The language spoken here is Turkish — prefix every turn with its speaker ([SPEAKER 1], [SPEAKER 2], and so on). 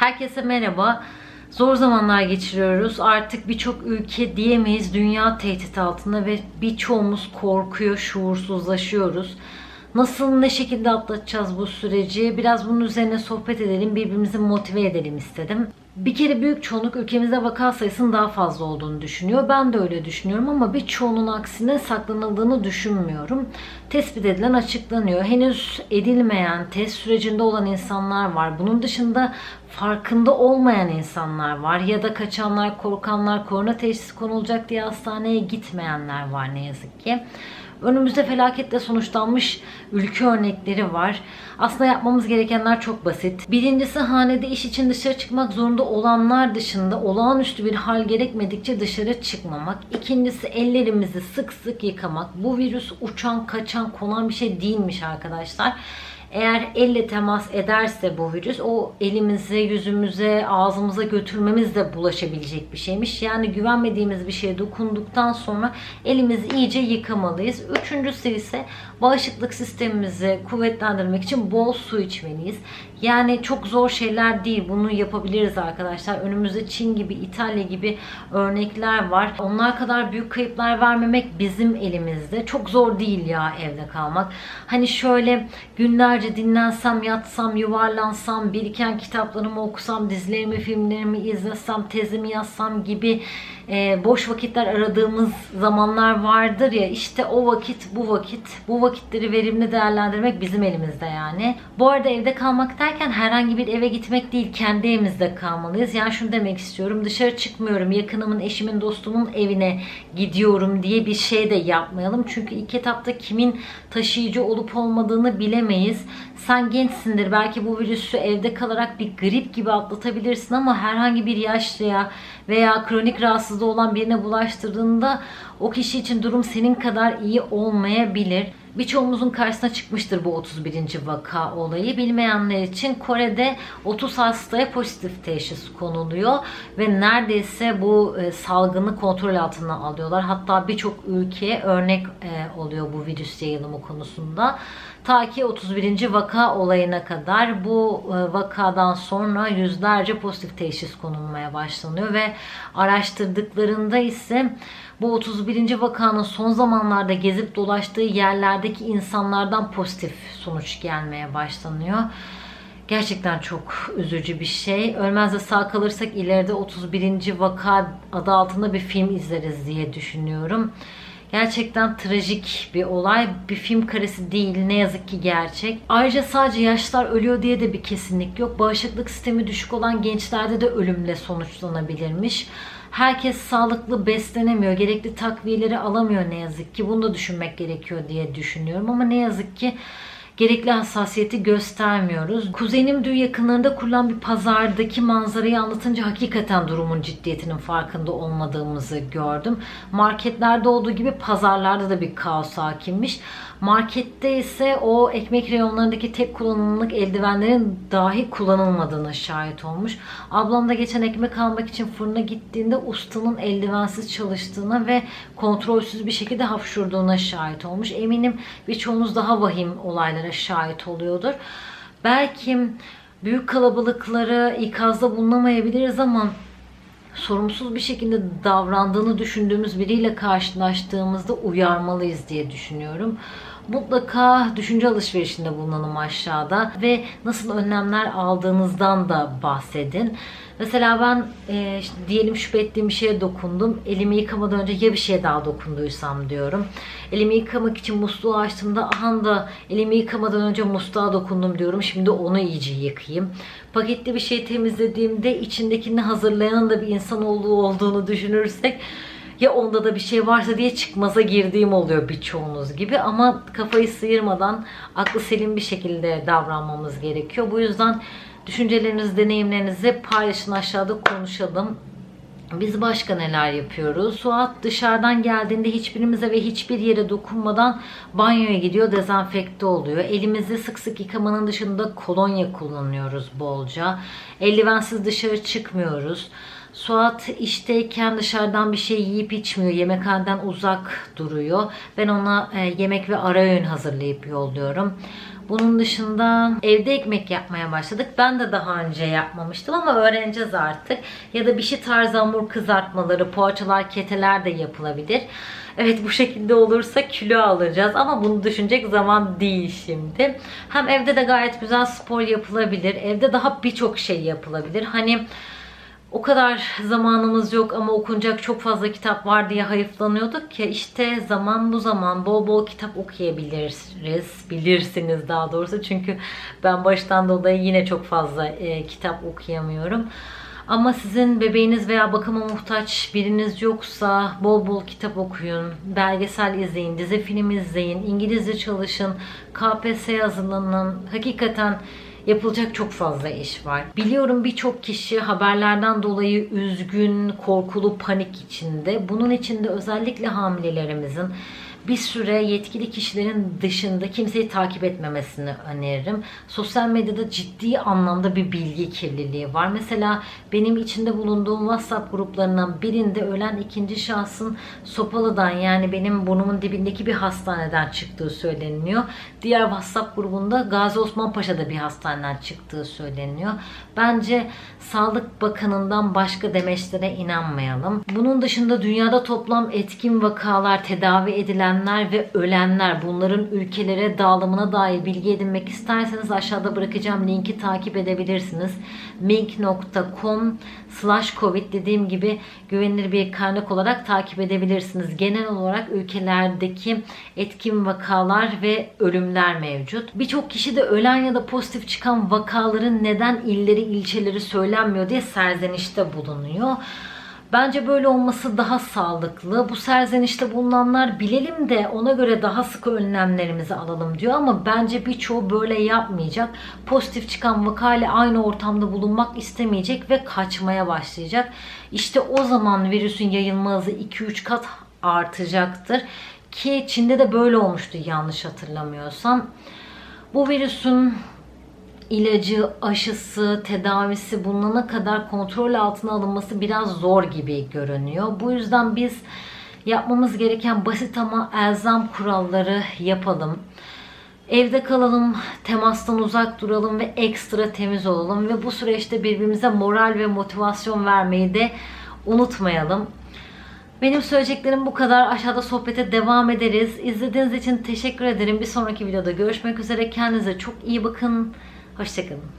[SPEAKER 1] Herkese merhaba. Zor zamanlar geçiriyoruz. Artık birçok ülke diyemeyiz dünya tehdit altında ve birçoğumuz korkuyor, şuursuzlaşıyoruz. Nasıl, ne şekilde atlatacağız bu süreci? Biraz bunun üzerine sohbet edelim, birbirimizi motive edelim istedim. Bir kere büyük çoğunluk ülkemizde vaka sayısının daha fazla olduğunu düşünüyor. Ben de öyle düşünüyorum ama birçoğunun aksine saklanıldığını düşünmüyorum. Tespit edilen açıklanıyor. Henüz edilmeyen, test sürecinde olan insanlar var. Bunun dışında farkında olmayan insanlar var. Ya da kaçanlar, korkanlar, korona teşhisi konulacak diye hastaneye gitmeyenler var ne yazık ki. Önümüzde felaketle sonuçlanmış ülke örnekleri var. Aslında yapmamız gerekenler çok basit. Birincisi hanede iş için dışarı çıkmak zorunda olanlar dışında olağanüstü bir hal gerekmedikçe dışarı çıkmamak. İkincisi ellerimizi sık sık yıkamak. Bu virüs uçan, kaçan, konan bir şey değilmiş arkadaşlar. Eğer elle temas ederse bu virüs o elimize, yüzümüze, ağzımıza götürmemiz de bulaşabilecek bir şeymiş. Yani güvenmediğimiz bir şeye dokunduktan sonra elimizi iyice yıkamalıyız. Üçüncüsü ise bağışıklık sistemimizi kuvvetlendirmek için bol su içmeliyiz. Yani çok zor şeyler değil. Bunu yapabiliriz arkadaşlar. Önümüzde Çin gibi, İtalya gibi örnekler var. Onlar kadar büyük kayıplar vermemek bizim elimizde. Çok zor değil ya evde kalmak. Hani şöyle günlerce dinlensem, yatsam, yuvarlansam, biriken kitaplarımı okusam, dizilerimi, filmlerimi izlesem, tezimi yazsam gibi e, boş vakitler aradığımız zamanlar vardır ya işte o vakit bu vakit bu vakitleri verimli değerlendirmek bizim elimizde yani. Bu arada evde kalmak derken herhangi bir eve gitmek değil kendi evimizde kalmalıyız. Yani şunu demek istiyorum dışarı çıkmıyorum yakınımın eşimin dostumun evine gidiyorum diye bir şey de yapmayalım. Çünkü ilk etapta kimin taşıyıcı olup olmadığını bilemeyiz. Sen gençsindir belki bu virüsü evde kalarak bir grip gibi atlatabilirsin ama herhangi bir yaşlıya veya kronik rahatsızlığı olan birine bulaştırdığında o kişi için durum senin kadar iyi olmayabilir. Birçoğumuzun karşısına çıkmıştır bu 31. vaka olayı. Bilmeyenler için Kore'de 30 hastaya pozitif teşhis konuluyor ve neredeyse bu e, salgını kontrol altına alıyorlar. Hatta birçok ülkeye örnek e, oluyor bu virüs yayılımı konusunda. Ta ki 31. vaka olayına kadar bu e, vakadan sonra yüzlerce pozitif teşhis konulmaya başlanıyor ve araştırdıklarında ise bu 31. vakanın son zamanlarda gezip dolaştığı yerlerdeki insanlardan pozitif sonuç gelmeye başlanıyor. Gerçekten çok üzücü bir şey. Ölmez de sağ kalırsak ileride 31. vaka adı altında bir film izleriz diye düşünüyorum. Gerçekten trajik bir olay. Bir film karesi değil. Ne yazık ki gerçek. Ayrıca sadece yaşlar ölüyor diye de bir kesinlik yok. Bağışıklık sistemi düşük olan gençlerde de ölümle sonuçlanabilirmiş. Herkes sağlıklı beslenemiyor. Gerekli takviyeleri alamıyor ne yazık ki. Bunu da düşünmek gerekiyor diye düşünüyorum. Ama ne yazık ki gerekli hassasiyeti göstermiyoruz. Kuzenim dün yakınlarında kurulan bir pazardaki manzarayı anlatınca hakikaten durumun ciddiyetinin farkında olmadığımızı gördüm. Marketlerde olduğu gibi pazarlarda da bir kaos hakimmiş. Markette ise o ekmek reyonlarındaki tek kullanımlık eldivenlerin dahi kullanılmadığına şahit olmuş. Ablam da geçen ekmek almak için fırına gittiğinde ustanın eldivensiz çalıştığına ve kontrolsüz bir şekilde hapşurduğuna şahit olmuş. Eminim birçoğunuz daha vahim olaylara şahit oluyordur. Belki büyük kalabalıklara ikazda bulunamayabiliriz ama sorumsuz bir şekilde davrandığını düşündüğümüz biriyle karşılaştığımızda uyarmalıyız diye düşünüyorum. Mutlaka düşünce alışverişinde bulunalım aşağıda ve nasıl önlemler aldığınızdan da bahsedin. Mesela ben e, işte diyelim şüphe ettiğim bir şeye dokundum. Elimi yıkamadan önce ya bir şeye daha dokunduysam diyorum. Elimi yıkamak için musluğu açtığımda aha da elimi yıkamadan önce musluğa dokundum diyorum. Şimdi onu iyice yıkayayım. Paketli bir şey temizlediğimde içindekini hazırlayanın da bir insan olduğu olduğunu düşünürsek ya onda da bir şey varsa diye çıkmaza girdiğim oluyor birçoğunuz gibi ama kafayı sıyırmadan aklı selim bir şekilde davranmamız gerekiyor. Bu yüzden düşüncelerinizi, deneyimlerinizi paylaşın aşağıda konuşalım. Biz başka neler yapıyoruz? Suat dışarıdan geldiğinde hiçbirimize ve hiçbir yere dokunmadan banyoya gidiyor, dezenfekte oluyor. Elimizi sık sık yıkamanın dışında kolonya kullanıyoruz bolca. Eldivensiz dışarı çıkmıyoruz. Suat işteyken dışarıdan bir şey yiyip içmiyor. Yemekhaneden uzak duruyor. Ben ona e, yemek ve ara öğün hazırlayıp yolluyorum. Bunun dışında evde ekmek yapmaya başladık. Ben de daha önce yapmamıştım ama öğreneceğiz artık. Ya da bir şey tarzı hamur kızartmaları, poğaçalar, keteler de yapılabilir. Evet bu şekilde olursa kilo alacağız ama bunu düşünecek zaman değil şimdi. Hem evde de gayet güzel spor yapılabilir. Evde daha birçok şey yapılabilir. Hani o kadar zamanımız yok ama okunacak çok fazla kitap var diye hayıflanıyorduk ya işte zaman bu zaman bol bol kitap okuyabiliriz bilirsiniz daha doğrusu çünkü ben baştan dolayı yine çok fazla e, kitap okuyamıyorum. Ama sizin bebeğiniz veya bakıma muhtaç biriniz yoksa bol bol kitap okuyun, belgesel izleyin, dizi film izleyin, İngilizce çalışın, KPSS hazırlanın. Hakikaten yapılacak çok fazla iş var. Biliyorum birçok kişi haberlerden dolayı üzgün, korkulu, panik içinde. Bunun için de özellikle hamilelerimizin bir süre yetkili kişilerin dışında kimseyi takip etmemesini öneririm. Sosyal medyada ciddi anlamda bir bilgi kirliliği var. Mesela benim içinde bulunduğum WhatsApp gruplarından birinde ölen ikinci şahsın Sopalı'dan yani benim burnumun dibindeki bir hastaneden çıktığı söyleniyor. Diğer WhatsApp grubunda Gazi Osman Paşa'da bir hastaneden çıktığı söyleniyor. Bence Sağlık Bakanı'ndan başka demeçlere inanmayalım. Bunun dışında dünyada toplam etkin vakalar, tedavi edilenler ve ölenler bunların ülkelere dağılımına dair bilgi edinmek isterseniz aşağıda bırakacağım linki takip edebilirsiniz. mink.com slash covid dediğim gibi güvenilir bir kaynak olarak takip edebilirsiniz. Genel olarak ülkelerdeki etkin vakalar ve ölümler mevcut. Birçok kişi de ölen ya da pozitif çıkan vakaların neden illeri ilçeleri söylenmiyor diye serzenişte bulunuyor. Bence böyle olması daha sağlıklı. Bu serzenişte bulunanlar bilelim de ona göre daha sıkı önlemlerimizi alalım diyor ama bence birçoğu böyle yapmayacak. Pozitif çıkan vakayla aynı ortamda bulunmak istemeyecek ve kaçmaya başlayacak. İşte o zaman virüsün yayılma hızı 2-3 kat artacaktır. Ki Çin'de de böyle olmuştu yanlış hatırlamıyorsam. Bu virüsün ilacı, aşısı, tedavisi bulunana kadar kontrol altına alınması biraz zor gibi görünüyor. Bu yüzden biz yapmamız gereken basit ama elzem kuralları yapalım. Evde kalalım, temastan uzak duralım ve ekstra temiz olalım ve bu süreçte birbirimize moral ve motivasyon vermeyi de unutmayalım. Benim söyleyeceklerim bu kadar. Aşağıda sohbete devam ederiz. İzlediğiniz için teşekkür ederim. Bir sonraki videoda görüşmek üzere. Kendinize çok iyi bakın. Hoşçakalın.